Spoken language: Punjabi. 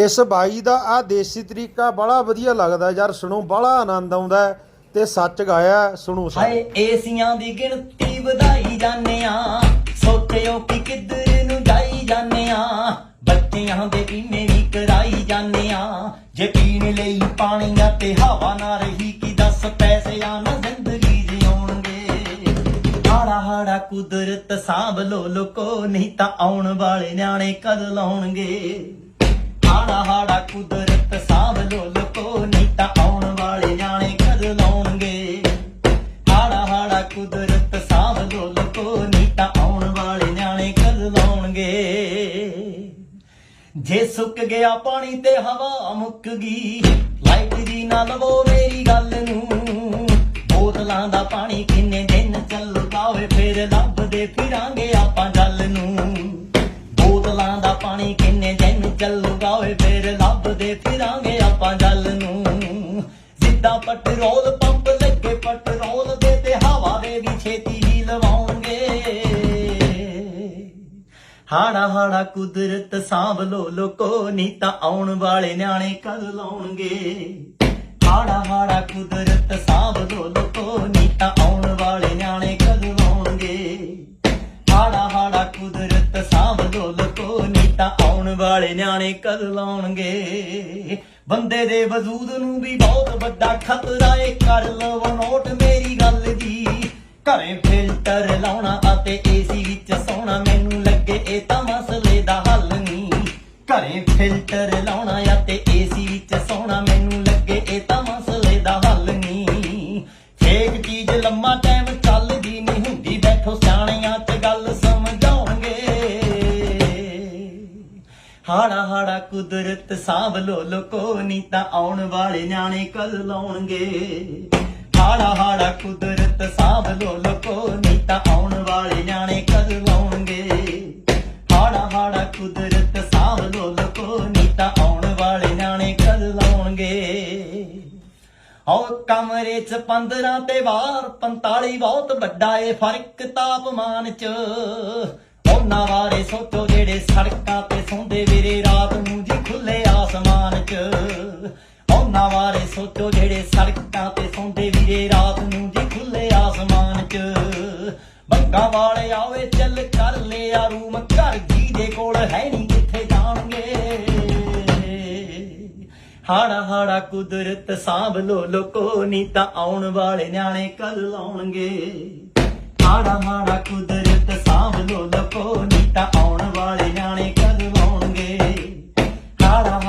ਇਸ ਬਾਈ ਦਾ ਆ ਦੇਸੀ ਤਰੀਕਾ ਬੜਾ ਵਧੀਆ ਲੱਗਦਾ ਯਾਰ, ਸੁਣੋ, ਬੜਾ ਆਨੰਦ ਆਉਂਦਾ ਤੇ ਸੱਚ ਗਾਇਆ ਸੁਣੋ ਹਾਏ, ਏਸੀਆਂ ਦੀ ਗਿਣਤੀ ਵਧਾਈ ਜਾਂਦੇ ਆ ਸੋਚਿਓ ਕਿ ਕਿੱਧਰ ਨੂੰ ਜਾਈ ਜਾਂਦੇ ਆ ਬੱਚਿਆਂ ਦੇ ਬੀਮੇ ਵੀ ਕਰਾਈ ਜਾਂਦੇ ਆ ਜੇ ਪੀਣ ਲਈ ਪਾਣੀਆਂ ਤੇ ਹਵਾ ਨਾ ਰਹੀ, ਕਿ ਦੱਸ ਪੈਸੇ ਆ ਨਾ ਜ਼ਿੰਦਗੀ ਜਿਉਣਗੇ? ਹਾੜਾ ਹਾੜਾ ਕੁਦਰਤ ਸਾਂਭ ਲੋ ਲੋਕੋ, ਨਹੀਂ ਤਾਂ ਆਉਣ ਵਾਲੇ ਨਿਆਣੇ ਕਦ ਲਾਉਣਗੇ? ਹਾੜਾ ਹਾੜਾ ਕੁਦਰਤ ਸਾਂਭ ਲੋ ਲੋਕੋ, ਨਹੀਂ ਤਾਂ ਆਉਣ ਵਾਲੇ ਨਿਆਣੇ ਕਦ ਲਾਉਣਗੇ? ਹਾੜਾ ਹਾੜਾ ਕੁਦਰਤ ਸਾਂਭ ਲੋ ਲੋਕੋ, ਨਹੀਂ ਤਾਂ ਆਉਣ ਵਾਲੇ ਨਿਆਣੇ ਕਦ ਲਾਉਣਗੇ? ਜੇ ਸੁੱਕ ਗਿਆ ਪਾਣੀ ਤੇ ਹਵਾ ਮੁੱਕ ਗਈ, ਲਾਈਟ ਦੀ ਨਾ ਲਵੋ ਮੇਰੀ ਗੱਲ ਨੂੰ। ਬੋਤਲਾਂ ਦਾ ਪਾਣੀ ਕਿੰਨੇ ਦਿਨ ਚੱਲਦਾ ਓਏ ਫੇਰ ਲੱਭਦੇ ਫਿਰਾਂਗੇ ਆਪਾਂ ਫੇਰ ਫਿਰਾਂਗੇ ਆਪਾਂ ਜਲ ਨੂੰ। ਜਿੱਦਾਂ ਪੈਟਰੋਲ ਪੰਪ ਲੱਗੇ ਪੈਟਰੋਲ ਦੇ ਤੇ ਹਵਾ ਦੇ ਵੀ ਛੇਤੀ ਹੀ ਲਵਾਉਣਗੇ ਹਾੜਾ ਹਾੜਾ ਕੁਦਰਤ ਸਾਂਭ ਲੋ ਲੋਕੋ, ਨਹੀਂ ਤਾਂ ਆਉਣ ਵਾਲੇ ਨਿਆਣੇ ਕਦ ਲਾਉਣਗੇ। ਹਾੜਾ ਹਾੜਾ ਕੁਦਰਤ ਸਾਂਭ ਲੋ ਲੋਕੋ, ਨਹੀਂ ਤਾਂ ਆਉਣ ਵਾਲੇ ਨਿਆਣੇ ਕਦ ਲਾਉਣਗੇ। ਹਾੜਾ ਆਉਣ ਨਿਆਣੇ ਕਦ ਲਾਉਣਗੇ? ਬੰਦੇ ਦੇ ਵਜੂਦ ਨੂੰ ਵੀ ਬਹੁਤ ਵੱਡਾ ਖਤਰਾ ਏ। ਕਰ ਲਵੋ ਨੋਟ ਮੇਰੀ ਗੱਲ ਦੀ। ਘਰੇ ਫਿਲਟਰ ਲਾਉਣਾ ਅਤੇ ਏਸੀ ਵਿੱਚ ਸੌਣਾ ਮੈਨੂੰ ਲੱਗੇ ਇਹ ਤਾਂ ਮਸਲੇ ਦਾ ਹੱਲ ਨਹੀਂ। ਘਰੇ ਫਿਲਟਰ ਲਾਉਣਾ ਅਤੇ ਏਸੀ ਵਿੱਚ ਸੌਣਾ ਮੈਨੂੰ ਲੱਗੇ ਇਹ ਤਾਂ ਮਸਲੇ ਦਾ ਹੱਲ ਨਹੀਂ। ਫੇਕ ਚੀਜ਼ ਲੰਮਾ ਟਾਈਮ ਹਾੜਾ ਹਾੜਾ ਕੁਦਰਤ ਸਾਂਭ ਲੋ ਲੋਕੋ, ਨਹੀਂ ਤਾਂ ਆਉਣ ਵਾਲੇ ਨਿਆਣੇ ਕਦ ਲਾਉਣਗੇ। ਹਾੜਾ ਹਾੜਾ ਕੁਦਰਤ ਸਾਂਭ ਲੋ ਲੋਕੋ, ਨਹੀਂ ਤਾਂ ਆਉਣ ਵਾਲੇ ਨਿਆਣੇ ਕਦ ਲਾਉਣਗੇ। ਹਾੜਾ ਹਾੜਾ ਕੁਦਰਤ ਸਾਂਭ ਲੋ ਲੋਕੋ, ਨਹੀਂ ਤਾਂ ਆਉਣ ਵਾਲੇ ਨਿਆਣੇ ਕਦ ਲਾਉਣਗੇ। ਓ ਕਮਰੇ ਚ 15 ਤੇ ਵਾਰ 45 ਬਹੁਤ ਵੱਡਾ ਏ ਫ਼ਰਕ ਤਾਪਮਾਨ ਚ। ਉਹਨਾਂ ਬਾਰੇ ਸੋਚੋ ਜਿਹੜੇ ਸੜਕਾਂ ਸੌਂਦੇ ਵੀਰੇ, ਰਾਤ ਨੂੰ ਜੀ ਖੁੱਲੇ ਆਸਮਾਨ ਚ। ਉਹਨਾਂ ਬਾਰੇ ਸੋਚੋ ਜਿਹੜੇ ਸੜਕਾਂ ਤੇ ਸੌਂਦੇ ਵੀਰੇ, ਰਾਤ ਨੂੰ ਜੀ ਖੁੱਲੇ ਆਸਮਾਨ ਚ। ਬੰਗਾ ਵਾਲੇ ਆਵੇ, ਚੱਲ ਕਰ ਲਿਆ ਰੂਮ, ਘਰ ਜੀ ਦੇ ਕੋਲ ਹੈ ਨਹੀਂ ਕਿੱਥੇ ਜਾਣਗੇ। ਹਾੜਾ ਹਾੜਾ ਕੁਦਰਤ ਸਾਂਭ ਲੋ ਲੋਕੋ ਨਹੀਂ ਤਾਂ ਆਉਣ ਵਾਲੇ ਨਿਆਣੇ ਕੱਲ ਲਾਉਣਗੇ ਹਾੜਾ ਹਾੜਾ ਕੁਦਰਤ